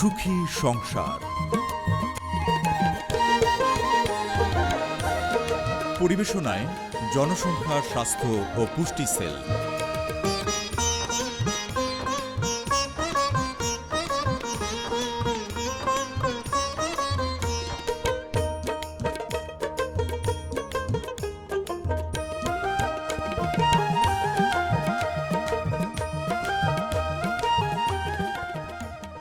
সুখী সংসার। পরিবেশনায় জনসংখ্যা স্বাস্থ্য ও পুষ্টি সেল।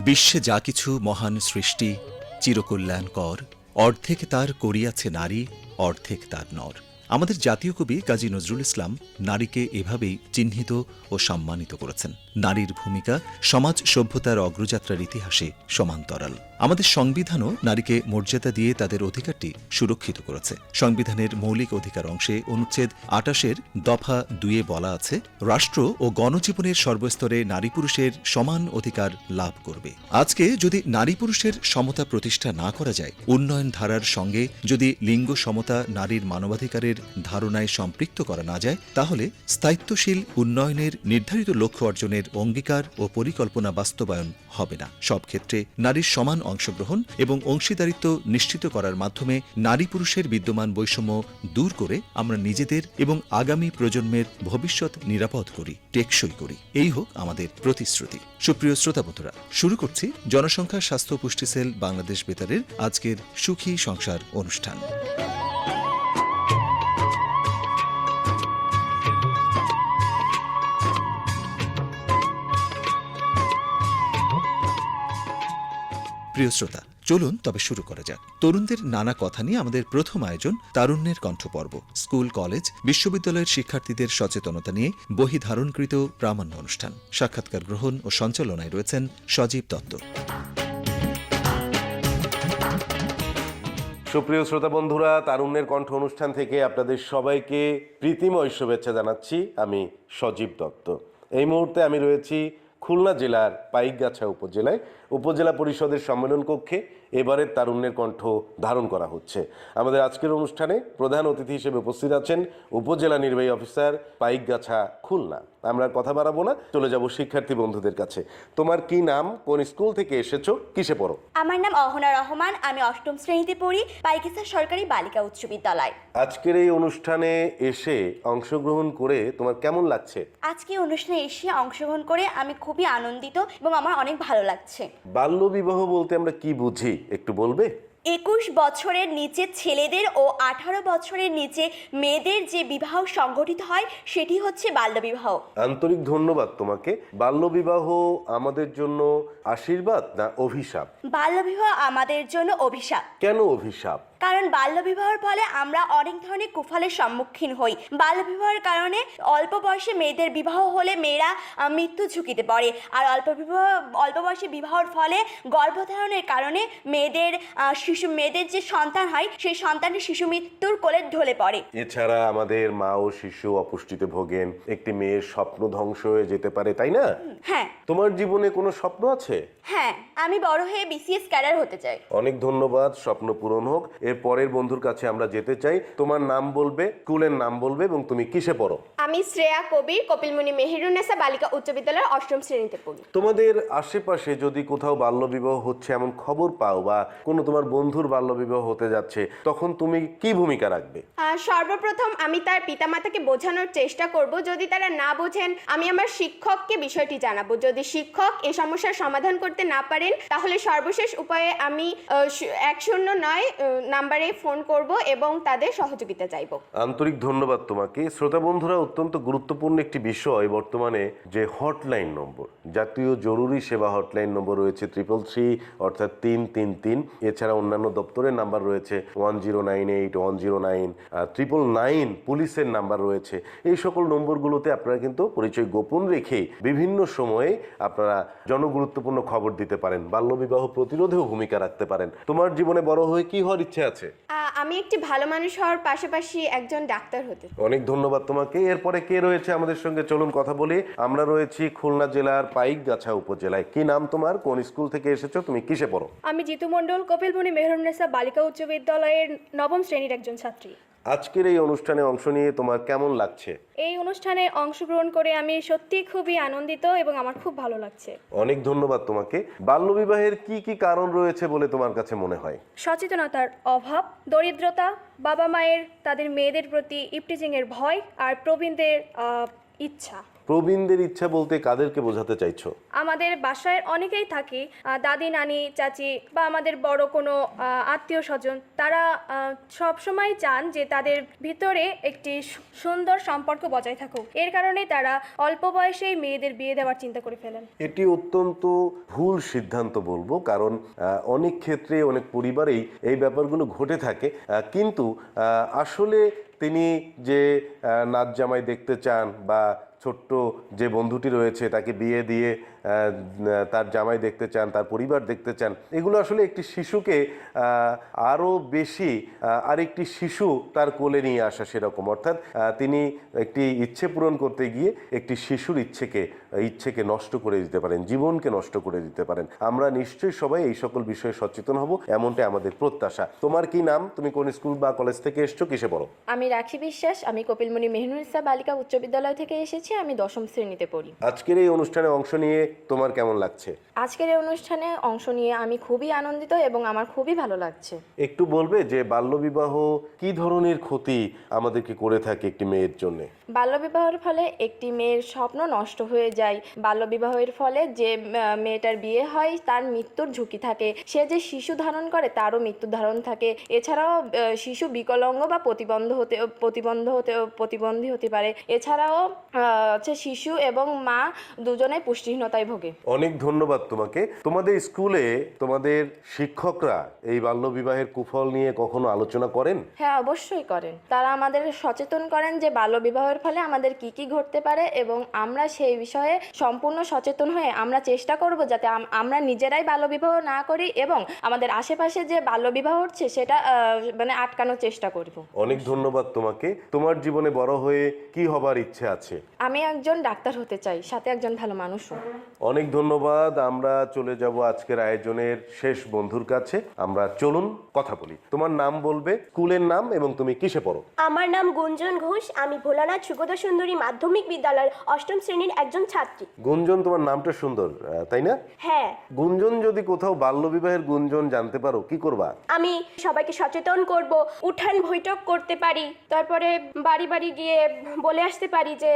বিশ্বে যা কিছু মহান সৃষ্টি চিরকল্যাণকর অর্ধেক তার করিয়াছে নারী, অর্ধেক তার নর। আমাদের জাতীয় কবি কাজী নজরুল ইসলাম নারীকে এভাবেই চিহ্নিত ও সম্মানিত করেছেন। নারীর ভূমিকা সমাজ সভ্যতার অগ্রযাত্রার ইতিহাসে সমান্তরাল। আমাদের সংবিধানও নারীকে মর্যাদা দিয়ে তাদের অধিকারটি সুরক্ষিত করেছে। সংবিধানের মৌলিক অধিকার অংশে অনুচ্ছেদ আটাশের দফা দুয়ে বলা আছে, রাষ্ট্র ও গণজীবনের সর্বস্তরে নারী পুরুষের সমান অধিকার লাভ করবে। আজকে যদি নারী পুরুষের সমতা প্রতিষ্ঠা না করা যায়, উন্নয়ন ধারার সঙ্গে যদি লিঙ্গ সমতা নারীর মানবাধিকারের ধারণায় সম্পৃক্ত করা না যায়, তাহলে স্থায়িত্বশীল উন্নয়নের নির্ধারিত লক্ষ্য অর্জনের অঙ্গীকার ও পরিকল্পনা বাস্তবায়ন হবে না। সব ক্ষেত্রে নারীর সমান অংশগ্রহণ এবং অংশীদারিত্ব নিশ্চিত করার মাধ্যমে নারী পুরুষের বিদ্যমান বৈষম্য দূর করে আমরা নিজেদের এবং আগামী প্রজন্মের ভবিষ্যৎ নিরাপদ করি, টেকসই করি। এই হোক আমাদের প্রতিশ্রুতি। সুপ্রিয় শ্রোতা বন্ধুরা শুরু করছি জনসংখ্যা স্বাস্থ্য পুষ্টি সেল বাংলাদেশ বেতারের আজকের সুখী সংসার অনুষ্ঠান। প্রিয় শ্রোতা, চলুন তবে শুরু করা যাক। তরুণদের নানা কথা নিয়ে আমাদের প্রথম আয়োজন তারুণ্যের কণ্ঠ পর্ব স্কুল, কলেজ, বিশ্ববিদ্যালয়ের শিক্ষার্থীদের সচেতনতা নিয়ে বহি ধারণকৃত প্রামাণ্য অনুষ্ঠান। সাক্ষাৎকার গ্রহণ ও সঞ্চালনায় রয়েছেন সজীব দত্ত। সুপ্রিয় শ্রোতা বন্ধুরা, তারুণ্যের কণ্ঠ অনুষ্ঠান থেকে আপনাদের সবাইকে প্রীতিময় শুভেচ্ছা জানাচ্ছি আমি সজীব দত্ত। এই মুহূর্তে আমি রয়েছি খুলনা জেলার পাইকগাছা উপজেলায় উপজেলা পরিষদের সম্মেলন কক্ষে এবারের তারুণ্যের কণ্ঠ ধারণ করা হচ্ছে। আমাদের আজকের অনুষ্ঠানে প্রধান অতিথি হিসেবে উপস্থিত আছেন উপজেলা নির্বাহী অফিসার পাইকগাছা খুলনা। আমরা কথা বাড়াবো না। চলে যাব শিক্ষার্থী বন্ধুদের কাছে। তোমার কি নাম? কোন স্কুল থেকে এসেছ? কিসে পড়ো? আমার নাম অহনা রহমান। আমি অষ্টম শ্রেণীতে পড়ি পাইকিসা সরকারি বালিকা উচ্চ বিদ্যালয়। আজকের এই অনুষ্ঠানে এসে অংশগ্রহণ করে তোমার কেমন লাগছে? আজকে অনুষ্ঠানে এসে অংশগ্রহণ করে আমি খুবই আনন্দিত এবং আমার অনেক ভালো লাগছে। বাল্য বিবাহ বলতে আমরা কি বুঝি? একটু বলবে? একুশ বছরের নিচে ছেলেদের ও আঠারো বছরের নিচে মেয়েদের যে বিবাহ সংগঠিত হয় সেটি হচ্ছে বাল্যবিবাহ। আন্তরিক ধন্যবাদ তোমাকে। বাল্যবিবাহ আমাদের জন্য আশীর্বাদ না অভিশাপ? বাল্যবিবাহ আমাদের জন্য অভিশাপ। কেন অভিশাপ? কারণ বাল্যবিবাহের ফলে আমরা অনেক ধরনের কুফলের সম্মুখীন হই। বাল্যবিবাহের কারণে অল্প বয়সে মেয়েদের বিবাহ হলে মেয়েরা মৃত্যু ঝুঁকিতে পড়ে। আর অল্প বিবাহ অল্প বয়সে বিবাহের ফলে গর্ভধারণের কারণে মেয়েদের শিশু মেয়েদের যে সন্তান হয় সেই সন্তানের শিশু মৃত্যুর কোলে ঢলে পড়ে। এছাড়া আমাদের মা ও শিশু অপুষ্টিতে ভোগেন। একটি মেয়ের স্বপ্ন ধ্বংস হয়ে যেতে পারে তাই না? হ্যাঁ। তোমার জীবনে কোনো স্বপ্ন আছে? হ্যাঁ আমি বড় হয়ে বিসিএস ক্যাডার হতে চাই। অনেক ধন্যবাদ স্বপ্ন পূরণ হোক। এর পরের বন্ধুর কাছে আমরা যেতে চাই। তোমার নাম বলবে স্কুলের নাম বলবে এবং তুমি কিসে পড়ো? আমি শ্রেয়া কবির কপিলমণি মেহেরুন্নেসা বালিকা উচ্চ বিদ্যালয়ের অষ্টম শ্রেণীতে পড়ি। তোমাদের আশেপাশে যদি কোথাও বাল্যবিবাহ হচ্ছে এমন খবর পাও বা কোনো তোমার বন্ধুর বাল্যবিবাহ হতে যাচ্ছে তখন তুমি কি ভূমিকা রাখবে? সর্বপ্রথম আমি তার পিতামাতাকে বোঝানোর চেষ্টা করব। যদি তারা না বোঝেন আমি আমার শিক্ষককে বিষয়টি জানাব। যদি শিক্ষক এই সমস্যার সমাধান করতে না পারেন তাহলে সর্বশেষ উপায়ে আমি এক শূন্য নয় নাম্বারে ফোন করব এবং তাদের সহযোগিতা চাইব। আন্তরিক ধন্যবাদ তোমাকে। শ্রোতা বন্ধুরা, অত্যন্ত গুরুত্বপূর্ণ একটি বিষয় বর্তমানে যে হটলাইন নম্বর। জাতীয় জরুরি সেবা হটলাইন নম্বর রয়েছে ট্রিপল থ্রি অর্থাৎ তিন তিন তিন। এছাড়া অন্যান্য দপ্তরের নাম্বার রয়েছে one zero nine eight one zero nine triple nine পুলিশের নাম্বার রয়েছে। এই সকল নম্বরগুলোতে আপনারা কিন্তু পরিচয় গোপন রেখে বিভিন্ন সময়ে আপনারা জনগুরুত্বপূর্ণ খবর দিতে পারেন, বাল্যবিবাহ প্রতিরোধেও ভূমিকা রাখতে পারেন। তোমার জীবনে বড় হয়ে কি হওয়ার ইচ্ছে আছে? আমি একটি ভালো মানুষ হওয়ার পাশাপাশি একজন ডাক্তার হতে অনেক ধন্যবাদ তোমাকে। এরপরে কে রয়েছে আমাদের সঙ্গে? চলুন কথা বলি। আমরা রয়েছি খুলনা জেলার পাইকগাছা উপজেলায়। কি নাম তোমার? কোন স্কুল থেকে এসেছ? তুমি কিসে পড়ো? আমি জিতু মণ্ডল কপিলমণি মেহরুন্নেসা বালিকা উচ্চ বিদ্যালয়ের নবম শ্রেণির একজন ছাত্রী। আজকের এই অনুষ্ঠানে অংশ নিয়ে তোমার কেমন লাগছে? এই অনুষ্ঠানে অংশগ্রহণ করে আমি সত্যি খুবই আনন্দিত এবং আমার খুব ভালো লাগছে। অনেক ধন্যবাদ তোমাকে। বাল্যবিবাহের কি কি কারণ রয়েছে বলে তোমার কাছে মনে হয়? সচেতনতার অভাব দরিদ্রতা বাবা মায়ের তাদের মেয়েদের প্রতি ইপটিজিংয়ের ভয় আর প্রবীণদের ইচ্ছা। প্রবীণদের ইচ্ছা বলতে কাদেরকে বোঝাতে চাইছো? আমাদের বাসায় অনেকেই থাকি আহ, দাদি নানি চাচি বা আমাদের বড় কোনো আত্মীয় স্বজন। তারা সব সময় চান যে তাদের ভিতরে একটি সু- সুন্দর সম্পর্ক বজায় থাকুক। এর কারণে তারা অল্প বয়সেই মেয়েদের বিয়ে দেওয়ার চিন্তা করে ফেলেন। এটি অত্যন্ত ভুল সিদ্ধান্ত বলব কারণ আহ, অনেক ক্ষেত্রে অনেক পরিবারেই এই ব্যাপারগুলো ঘটে থাকে। আহ, কিন্তু আহ, আসলে তিনি যে নাচ জামাই দেখতে চান বা ছোট্ট যে বন্ধুটি রয়েছে তাকে বিয়ে দিয়ে তার জামাই দেখতে চান তার পরিবার দেখতে চান এগুলো আসলে একটি শিশুকে আরও বেশি আরেকটি শিশু তার কোলে নিয়ে আসা সেরকম। অর্থাৎ তিনি একটি ইচ্ছে পূরণ করতে গিয়ে একটি শিশুর ইচ্ছেকে ইচ্ছেকে নষ্ট করে দিতে পারেন জীবনকে নষ্ট করে দিতে পারেন। আমরা নিশ্চয়ই সবাই এই সকল বিষয়ে সচেতন হব এমনটাই আমাদের প্রত্যাশা। তোমার কি নাম? তুমি কোন স্কুল বা কলেজ থেকে এসছো? কিসে পড়ো? আমি রাখি বিশ্বাস আমি কপিলমণি মেহনুনিসা বালিকা উচ্চ বিদ্যালয় থেকে এসেছি আমি দশম শ্রেণীতে পড়ি। আজকের এই অনুষ্ঠানে অংশ নিয়ে তোমার কেমন লাগছে? আজকের এই অনুষ্ঠানে অংশ নিয়ে আমি খুবই আনন্দিত এবং আমার খুবই ভালো লাগছে। একটু বলবে যে বাল্যবিবাহ কি ধরনের ক্ষতি আমাদেরকে করে থাকে একটি মেয়ের জন্য? বাল্যবিবাহের ফলে একটি মেয়ের স্বপ্ন নষ্ট হয়ে যায়। বাল্যবিবাহের ফলে যে মেয়েটার বিয়ে হয় তার মৃত্যুর ঝুঁকি থাকে। সে যে শিশু ধারণ করে তারও মৃত্যু ধারণ থাকে। এছাড়াও শিশু বিকলাঙ্গ বা প্রতিবন্ধ হতে প্রতিবন্ধ হতে প্রতিবন্ধী হতে পারে। এছাড়াও হচ্ছে শিশু এবং মা দুজনেই পুষ্টিহীনতায় ভোগে? অনেক ধন্যবাদ তোমাকে। তোমাদের স্কুলে তোমাদের শিক্ষকরা এই বাল্যবিবাহের কুফল নিয়ে কখনো আলোচনা করেন? হ্যাঁ অবশ্যই করেন। তারা আমাদের সচেতন করেন যে বাল্যবিবাহের ফলে আমাদের কি কি ঘটতে পারে এবং আমরা সেই বিষয়ে সম্পূর্ণ সচেতন হয়ে আমরা চেষ্টা করব যাতে আমরা নিজেরাই বাল্যবিবাহ না করি এবং আমাদের আশেপাশে যে বাল্যবিবাহ হচ্ছে সেটা মানে আটকানোর চেষ্টা করব। অনেক ধন্যবাদ তোমাকে। তোমার জীবনে বড় হয়ে কি হবার ইচ্ছে আছে? আমি একজন ডাক্তার হতে চাই সাথে একজন ভালো মানুষও। অনেক ধন্যবাদ। আমরা চলে যাব আজকের আয়োজনের শেষ বন্ধুর কাছে। আমরা চলুন কথা বলি। তোমার নাম বলবে স্কুলের নাম এবং তুমি কিসে পড়ো? আমার নাম গুঞ্জন ঘোষ। আমি ভোলানাথ সুগত সুন্দরী মাধ্যমিক বিদ্যালয়ের অষ্টম শ্রেণির একজন ছাত্রী। গুঞ্জন তোমার নামটা সুন্দর আহ, তাই না? হ্যাঁ। গুঞ্জন যদি কোথাও বাল্যবিবাহের গুঞ্জন জানতে পারো কি করবা? আমি সবাইকে সচেতন করব উঠান বৈঠক করতে পারি তারপরে বাড়ি বাড়ি গিয়ে বলে আসতে পারি যে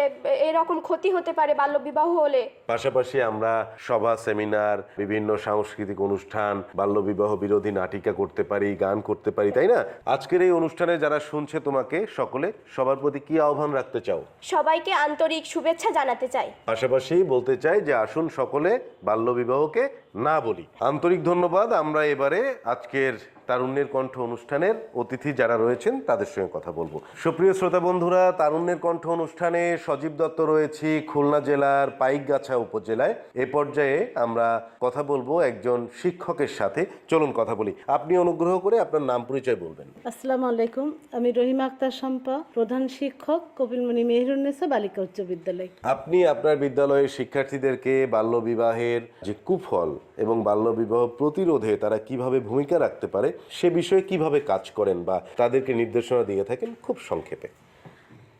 এরকম ক্ষতি হতে পারে বাল্যবিবাহ হলে। পাশাপাশি আমরা সভা সেমিনার বিভিন্ন সাংস্কৃতিক অনুষ্ঠান বাল্যবিবাহ বিরোধী নাটিকা করতে পারি গান করতে পারি তাই না? আজকের এই অনুষ্ঠানে যারা শুনছে তোমাকে সকলে সবার প্রতি কি আহ্বান রাখতে চাও? সবাইকে আন্তরিক শুভেচ্ছা জানাতে চাই। পাশাপাশি বলতে চাই যে আসুন সকলে বাল্যবিবাহকে না বলি। আন্তরিক ধন্যবাদ। আমরা এবারে আজকের তারুণ্যের কণ্ঠ অনুষ্ঠানের অতিথি যারা রয়েছেন তাদের সঙ্গে কথা বলব। সুপ্রিয় শ্রোতা বন্ধুরা তারুণ্যের কণ্ঠ অনুষ্ঠানে সজীব দত্ত রয়েছি খুলনা জেলার পাইকগাছা উপজেলায়। এ পর্যায়ে আমরা কথা বলব একজন শিক্ষকের সাথে। চলুন কথা বলি। আপনি অনুগ্রহ করে আপনার নাম পরিচয় বলবেন। আসসালামু আলাইকুম। আমি রহিমা আক্তার শম্পা প্রধান শিক্ষক কপিলমণি মেহরুন্নেসা বালিকা উচ্চ বিদ্যালয়। আপনি আপনার বিদ্যালয়ের শিক্ষার্থীদেরকে বাল্যবিবাহের যে কুফল এবং বাল্যবিবাহ প্রতিরোধে তারা কীভাবে ভূমিকা রাখতে পারে, সে বিষয়ে কীভাবে কাজ করেন বা তাদেরকে নির্দেশনা দিয়ে থাকেন খুব সংক্ষেপে।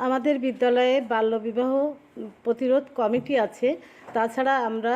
আমাদের বিদ্যালয়ে বাল্যবিবাহ প্রতিরোধ কমিটি আছে। তাছাড়া আমরা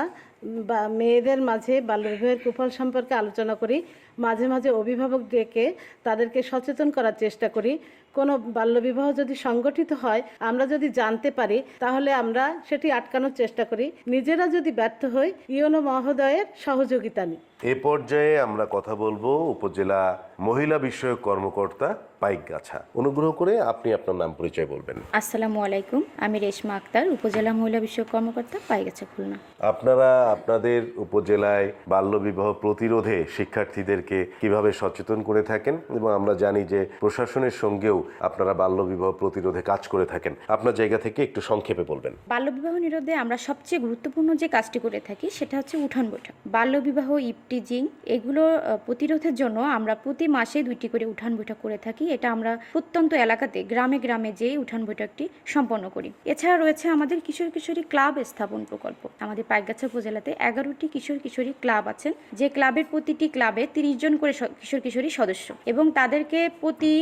বা মেয়েদের মাঝে বাল্যবিবাহের কুফল সম্পর্কে আলোচনা করি। মাঝে মাঝে অভিভাবক ডেকে তাদেরকে সচেতন করার চেষ্টা করি। কোনো বাল্যবিবাহ যদি সংগঠিত হয়, আমরা যদি জানতে পারি, তাহলে আমরা সেটি আটকানোর চেষ্টা করি। নিজেরা যদি ব্যর্থ হই ইয়নো মহোদয়ের সহযোগিতা নিই। এ পর্যায়ে আমরা কথা বলব উপজেলা মহিলা বিষয়ক কর্মকর্তা পাইকগাছা অনুগ্রহ করে আপনি আপনার নাম পরিচয় বলবেন। আসসালামু আলাইকুম আমি রেশমা আক্তার উপজেলা মহিলা বিষয়ক কর্মকর্তা পাইগেছে খুলনা। আপনারা আপনাদের উপজেলায় বাল্যবিবাহ প্রতিরোধে শিক্ষার্থীদেরকে কীভাবে সচেতন করে থাকেন এবং আমরা জানি যে প্রশাসনের সঙ্গেও আপনারা বাল্যবিবাহ প্রতিরোধে কাজ করে থাকেন। আপনার জায়গা থেকে একটু সংক্ষেপে বলবেন। বাল্যবিবাহ নিরোধে আমরা সবচেয়ে গুরুত্বপূর্ণ যে কাজটি করে থাকি সেটা হচ্ছে উঠান বৈঠক। বাল্যবিবাহ ইপটিজিং এগুলো প্রতিরোধের জন্য আমরা প্রতি মাসে দুইটি করে উঠান বৈঠক করে থাকি। এটা আমরা প্রত্যন্ত এলাকাতে, গ্রামে গ্রামে যেয়ে উঠান বৈঠকটি সম্পন্ন করি। এছাড়া রয়েছে আমাদের কিশোর কিশোরী ক্লাব স্থাপন প্রকল্প। আমাদের পাইকগাছা উপজেলাতে এগারোটি কিশোর কিশোরী ক্লাব আছেন। যে ক্লাবের প্রতিটি ক্লাবে তিরিশ জন করে কিশোর কিশোরী সদস্য এবং তাদেরকে প্রতি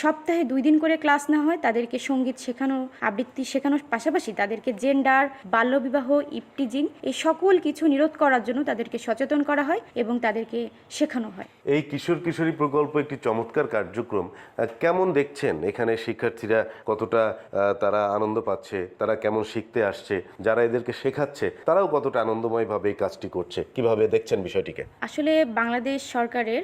সপ্তাহে দুই দিন করে ক্লাস নেওয়া হয়। তাদেরকে সংগীত শেখানো, আবৃত্তি শেখানোর পাশাপাশি তাদেরকে জেন্ডার, বাল্যবিবাহ, ইপটিজিং এই সকল কিছু নিরোধ করার জন্য তাদেরকে সচেতন করা হয়। এবং তাদেরকে শেখানো হয়। এই কিশোর কিশোরী প্রকল্প একটি চমৎকার কার্যক্রম। কেমন দেখছেন এখানে শিক্ষার্থীরা? কতটা তারা আনন্দ পাচ্ছে? তারা কেমন শিখতে আসছে? যারা এদেরকে শেখাচ্ছে তারাও কতটা আনন্দময়ভাবে এই কাজটি করছে? কীভাবে দেখছেন বিষয়টিকে? আসলে বাংলাদেশ সরকারের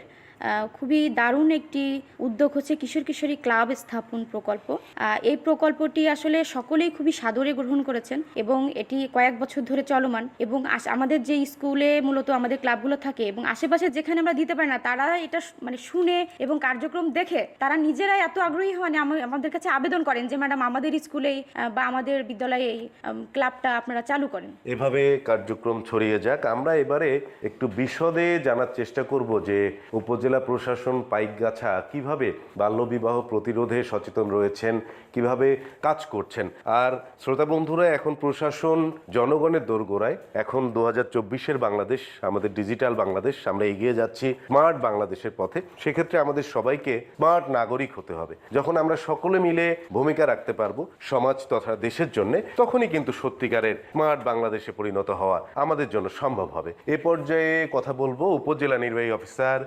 খুবই দারুণ একটি উদ্যোগ হচ্ছে কিশোর কিশোরী ক্লাব স্থাপন প্রকল্প। এই প্রকল্পটি আসলে সকলেই খুবই সাদরে গ্রহণ করেছেন এবং এটি কয়েক বছর ধরে চলমান এবং আমাদের যে স্কুলে মূলত আমাদের ক্লাবগুলো থাকে এবং আশেপাশে যেখানে আমরা দিতে পারি না, তারা এটা মানে শুনে এবং কার্যক্রম দেখে তারা নিজেরাই এত আগ্রহী হন, আমা- আমাদের কাছে আবেদন করেন যে, ম্যাডাম, আমাদের স্কুলেই বা আমাদের বিদ্যালয়ে এই ক্লাবটা আপনারা চালু করেন। এভাবে কার্যক্রম ছড়িয়ে যাক। আমরা এবারে একটু বিশদে জানার চেষ্টা করব যে উপজেলা প্রশাসন পাইকগাছা কীভাবে বাল্যবিবাহ প্রতিরোধে সচেতন রয়েছেন, কীভাবে কাজ করছেন? আর শ্রোতা বন্ধুরা, এখন প্রশাসন জনগণের দোরগোড়ায়। এখন দু হাজার বাংলাদেশ, আমাদের ডিজিটাল বাংলাদেশ, আমরা এগিয়ে যাচ্ছি স্মার্ট বাংলাদেশের পথে। সেক্ষেত্রে আমাদের সবাইকে স্মার্ট নাগরিক হতে হবে। যখন আমরা সকলে মিলে ভূমিকা রাখতে পারব সমাজ তথা দেশের জন্য, তখনই কিন্তু সত্যিকারের স্মার্ট বাংলাদেশে পরিণত হওয়া আমাদের জন্য সম্ভব হবে। এ পর্যায়ে কথা বলব উপজেলা নির্বাহী অফিসার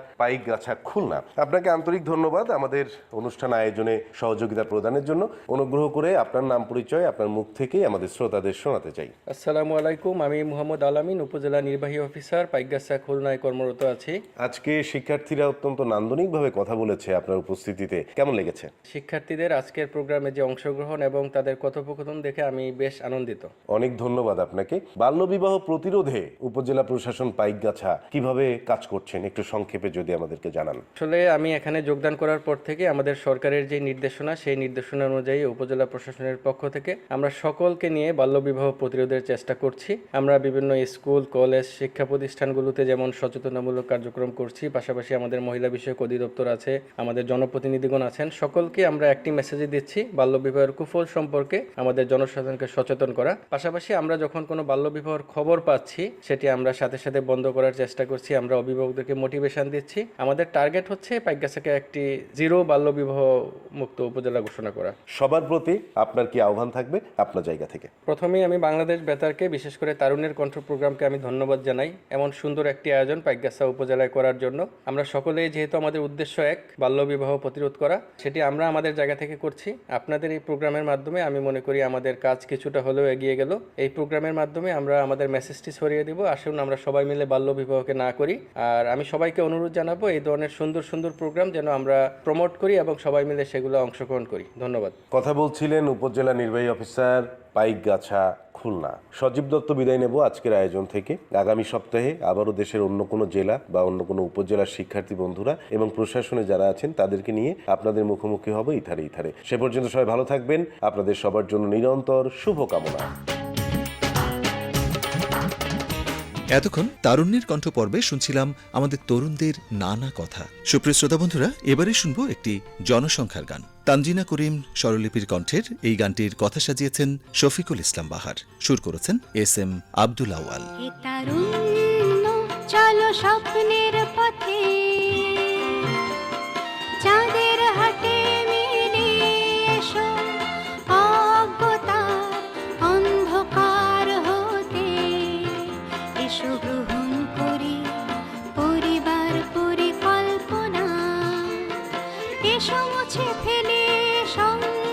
পাইকগাছা খুলনা। আপনাকে আন্তরিক ধন্যবাদ আমাদের অনুষ্ঠান আয়োজনে সহযোগিতা প্রদানের জন্য। অনুগ্রহ করে আপনার নাম পরিচয় আপনার মুখ থেকেই আমাদের শ্রোতাদের শোনাতে চাই। আসসালামু আলাইকুম আমি মোহাম্মদ আলামিন উপজেলা নির্বাহী অফিসার পাইগাসা খুলনায় কর্মরত আছি। আজকে শিক্ষার্থীরা অত্যন্ত নান্দনিকভাবে কথা বলেছে আপনার উপস্থিতিতে। কেমন লেগেছে? শিক্ষার্থীদের আজকের প্রোগ্রামে যে অংশগ্রহণ এবং তাদের কথোপকথন দেখে আমি বেশ আনন্দিত। অনেক ধন্যবাদ আপনাকে। বাল্যবিবাহ প্রতিরোধে উপজেলা প্রশাসন পাইকগাছা কীভাবে কাজ করছেন একটু সংক্ষেপে যদি আমাদেরকে জানান। আসলে আমি এখানে যোগদান করার পর থেকে আমাদের সরকারের যে নির্দেশনা, সেই নির্দেশনা অনুযায়ী উপজেলা প্রশাসনের পক্ষ থেকে আমরা সকলকে নিয়ে বাল্যবিবাহ প্রতিরোধের চেষ্টা করছি। আমরা বিভিন্ন স্কুল, কলেজ, শিক্ষা প্রতিষ্ঠানগুলোতে যেমন সচেতনামূলক কার্যক্রম করছি, পাশাপাশি আমাদের মহিলা বিষয়ক অধিদপ্তর আছে, আমাদের জনপ্রতিনিধিগণ আছেন, সকলকে আমরা একটি মেসেজই দিচ্ছি, বাল্যবিবাহের কুফল সম্পর্কে আমাদের জনসাধারণকে সচেতন করা। পাশাপাশি আমরা যখন কোনো বাল্যবিবাহের খবর পাচ্ছি, সেটি আমরা সাথে সাথে বন্ধ করার চেষ্টা করছি, আমরা অভিভাবকদেরকে মোটিভেশন দিচ্ছি। আমাদের টার্গেট হচ্ছে পাইগাসাকে একটি জিরো বাল্যবিবাহ মুক্ত উপজেলা ঘোষণা করা। সবার প্রতি আপনার কি আহ্বান থাকবে? আপনার জায়গা থেকে। প্রথমেই আমি বাংলাদেশ বেতারকে বিশেষ করে তারুণের কণ্ঠ প্রোগ্রামকে আমি ধন্যবাদ জানাই এমন সুন্দর একটি আয়োজন পাইগাসা উপজেলায় করার জন্য। আমরা সকলেই যেহেতু আমাদের উদ্দেশ্য এক বাল্যবিবাহ প্রতিরোধ করা সেটি আমরা আমাদের জায়গা থেকে করছি। আপনাদের এই প্রোগ্রামের মাধ্যমে আমি মনে করি আমাদের কাজ কিছুটা হলেও এগিয়ে গেল। এই প্রোগ্রামের মাধ্যমে আমরা আমাদের মেসেজটি ছড়িয়ে দিব। আসুন আমরা সবাই মিলে বাল্যবিবাহকে না করি। আর আমি সবাইকে অনুরোধ জানাব এই ধরনের সুন্দর সুন্দর প্রোগ্রাম যেন আমরা প্রমোট করি এবং সবাই মিলে সেগুলো অংশগ্রহণ করি। ধন্যবাদ। কথা বলছিলেন উপজেলা নির্বাহী অফিসার পাইকগাছা খুলনা। সজীব দত্ত, বিদায় নেব আজকের আয়োজন থেকে। আগামী সপ্তাহে আবারও দেশের অন্য কোনো জেলা বা অন্য কোনো উপজেলার শিক্ষার্থী বন্ধুরা এবং প্রশাসনে যারা আছেন তাদেরকে নিয়ে আপনাদের মুখোমুখি হবে ইথারে ইথারে। সে পর্যন্ত সবাই ভালো থাকবেন। আপনাদের সবার জন্য নিরন্তর শুভকামনা। এতক্ষণ তারুণ্যের কণ্ঠ পর্বে শুনছিলাম আমাদের তরুণদের নানা কথা। সুপ্রিয় শ্রোতা বন্ধুরা, এবারে শুনব একটি জনসংখ্যার গান। তানজিনা করিম স্বরলিপির কণ্ঠের এই গানটির কথা সাজিয়েছেন শফিকুল ইসলাম বাহার। সুর করেছেন এস এম আব্দুল আওয়াল চলো স্বপ্নের পথে। এসো মুছে ফেলে সঙ্গে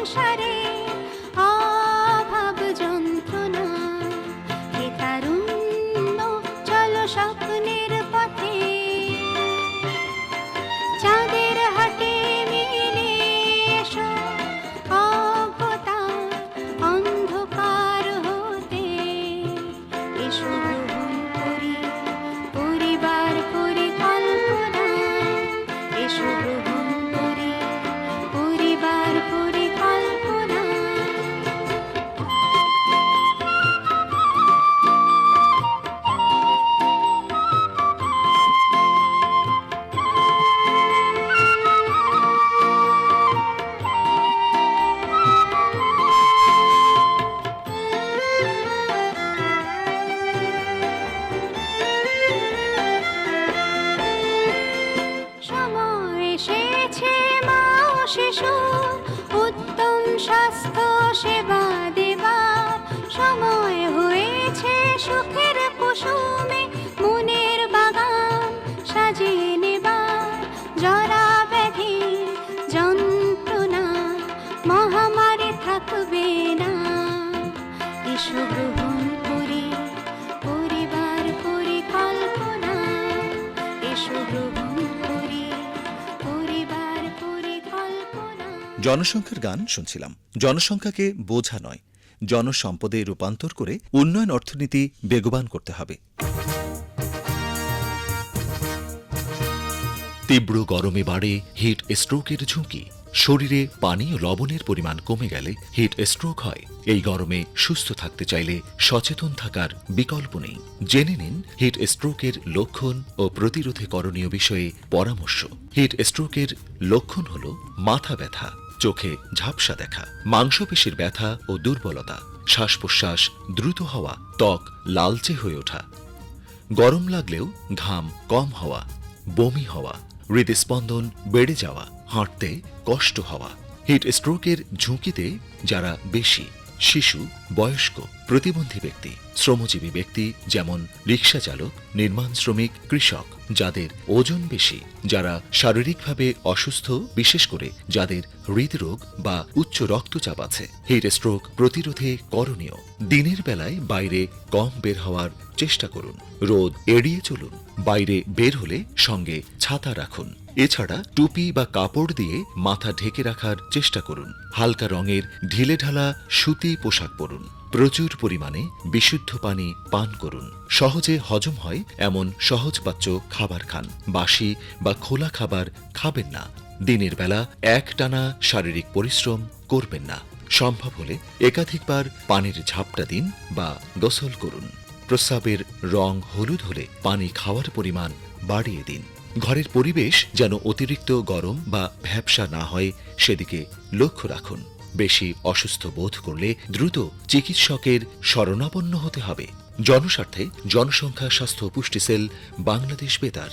জনসংখ্যার গান শুনছিলাম। জনসংখ্যাকে বোঝা নয়, জনসম্পদে রূপান্তর করে উন্নয়ন অর্থনীতি বেগবান করতে হবে। তীব্র গরমে বাড়ে হিট স্ট্রোকের ঝুঁকি। শরীরে পানি ও লবণের পরিমাণ কমে গেলে হিট স্ট্রোক হয়। এই গরমে সুস্থ থাকতে চাইলে সচেতন থাকার বিকল্প নেই। জেনে নিন হিট স্ট্রোকের লক্ষণ ও প্রতিরোধে করণীয় বিষয়ে পরামর্শ। হিট স্ট্রোকের লক্ষণ হল মাথা ব্যথা। চোখে ঝাপসা দেখা, মাংসপেশির ব্যথা ও দুর্বলতা শ্বাস প্রশ্বাস দ্রুত হওয়া, ত্বক লালচে হয়ে ওঠা। গরম লাগলেও ঘাম কম হওয়া, বমি হওয়া, হৃদস্পন্দন বেড়ে যাওয়া, হাঁটতে কষ্ট হওয়া, হিট স্ট্রোকের ঝুঁকিতে যারা বেশি, শিশু বয়স্ক, প্রতিবন্ধী ব্যক্তি, শ্রমজীবী ব্যক্তি যেমন রিক্সা চালক, নির্মাণ শ্রমিক, কৃষক, যাদের ওজন বেশি, যারা শারীরিকভাবে অসুস্থ, বিশেষ করে যাদের হৃদরোগ বা উচ্চ রক্তচাপ আছে। হিট স্ট্রোক প্রতিরোধে করণীয়। দিনের বেলায় বাইরে কম বের হওয়ার চেষ্টা করুন। রোদ এড়িয়ে চলুন। বাইরে বের হলে সঙ্গে ছাতা রাখুন। এছাড়া টুপি বা কাপড় দিয়ে মাথা ঢেকে রাখার চেষ্টা করুন। হালকা রঙের ঢিলেঢালা সুতি পোশাক পরুন। প্রচুর পরিমাণে বিশুদ্ধ পানি পান করুন। সহজে হজম হয় এমন সহজপাচ্য খাবার খান। বাসি বা খোলা খাবার খাবেন না। দিনের বেলা এক টানা শারীরিক পরিশ্রম করবেন না। সম্ভব হলে একাধিকবার পানির ঝাপটা দিন বা গোসল করুন। প্রস্রাবের রং হলুদ হলে পানি খাওয়ার পরিমাণ বাড়িয়ে দিন। ঘরের পরিবেশ যেন অতিরিক্ত গরম বা ভ্যাবসা না হয়, সেদিকে লক্ষ্য রাখুন। বেশি অসুস্থ বোধ করলে দ্রুত চিকিৎসকের শরণাপন্ন হতে হবে। জনস্বার্থে জনসংখ্যা স্বাস্থ্য পুষ্টি সেল বাংলাদেশ বেতার।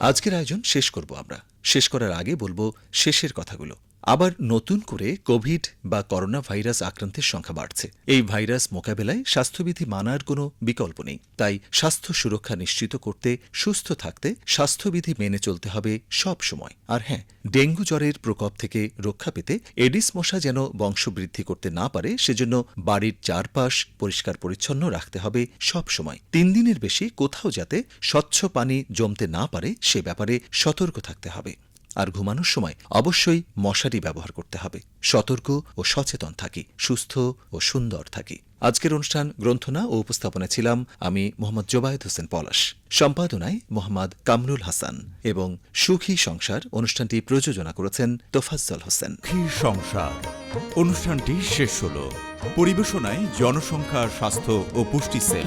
আজকের আয়োজন শেষ করব আমরা। শেষ করার আগে বলব শেষের কথাগুলো। আবার নতুন করে কোভিড বা করোনা ভাইরাস আক্রান্তের সংখ্যা বাড়ছে। এই ভাইরাস মোকাবেলায় স্বাস্থ্যবিধি মানার কোনো বিকল্প নেই। তাই স্বাস্থ্য সুরক্ষা নিশ্চিত করতে, সুস্থ থাকতে স্বাস্থ্যবিধি মেনে চলতে হবে সব সময়। আর হ্যাঁ ডেঙ্গু জ্বরের প্রকোপ থেকে রক্ষা পেতে এডিস মশা যেন বংশবৃদ্ধি করতে না পারে, সেজন্য বাড়ির চারপাশ পরিষ্কার পরিচ্ছন্ন রাখতে হবে সব সময়। তিন দিনের বেশি কোথাও যাতে স্বচ্ছ পানি জমতে না পারে, সে ব্যাপারে সতর্ক থাকতে হবে। আর ঘুমানোর সময় অবশ্যই মশারি ব্যবহার করতে হবে। সতর্ক ও সচেতন থাকি, সুস্থ ও সুন্দর থাকি। আজকের অনুষ্ঠান, গ্রন্থনা ও উপস্থাপনা ছিলাম আমি মোহাম্মদ জোবায়েদ হোসেন পলাশ। সম্পাদনায় মোহাম্মদ কামরুল হাসান এবং সুখী সংসার অনুষ্ঠানটি প্রযোজনা করেছেন তোফাজ্জল হোসেন। সংসার। অনুষ্ঠানটি শেষ হল। পরিবেশনায় জনসংখ্যা স্বাস্থ্য ও পুষ্টি সেল।